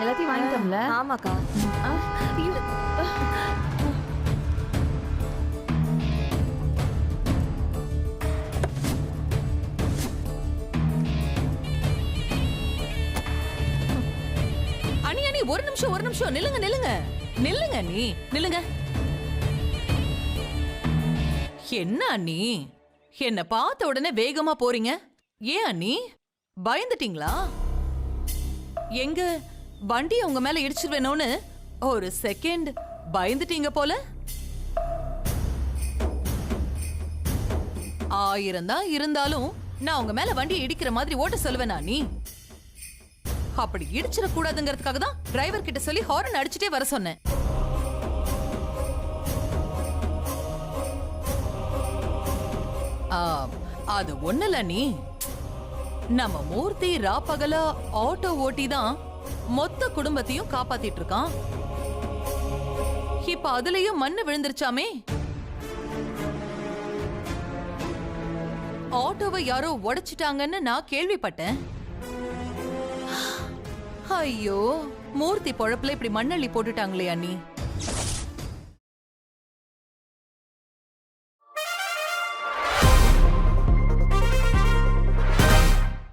எல்லாத்தையும் வாங்கிட்டோம்ல? ஆமாக்கா. அண்ணி அண்ணி ஒரு நிமிஷம் ஒரு நிமிஷம். நில்லுங்க நில்லுங்க. நில்லுங்க நீ நில்லுங்க. என்ன அண்ணி? என்ன பார்த்த உடனே வேகமா போறீங்க? ஏன் அண்ணி? பயந்துட்டீங்களா? எங்க? வண்டி உங்க மேல இடிச்சிருவேணும்னு ஒரு செகண்ட் பயந்துட்டீங்க போல. ஆயிரம் தான் இருந்தாலும் நான் உங்க மேல வண்டி இடிக்கிற மாதிரி ஓட்ட சொல்லுவேனா நீ? அப்படி இடிச்சிட கூடாதுங்கிறதுக்காக தான் டிரைவர் கிட்ட சொல்லி ஹாரன் அடிச்சுட்டே வர சொன்னேன். ஆ, அது ஒண்ணுல நீ. நம்ம மூர்த்தி ராப்பகலா ஆட்டோ ஓட்டி தான் மொத்த குடும்பத்தையும் காப்பாத்திட்டு இருக்கான் இப்ப அதுலயும் மண்ணு விழுந்துருச்சாமே? ஆட்டோவை யாரோ உடைச்சிட்டாங்கன்னு நான் கேள்விப்பட்டேன். ஐயோ மூர்த்தி பொழப்புல இப்படி மண்ணள்ளி போட்டுட்டாங்களே அண்ணி.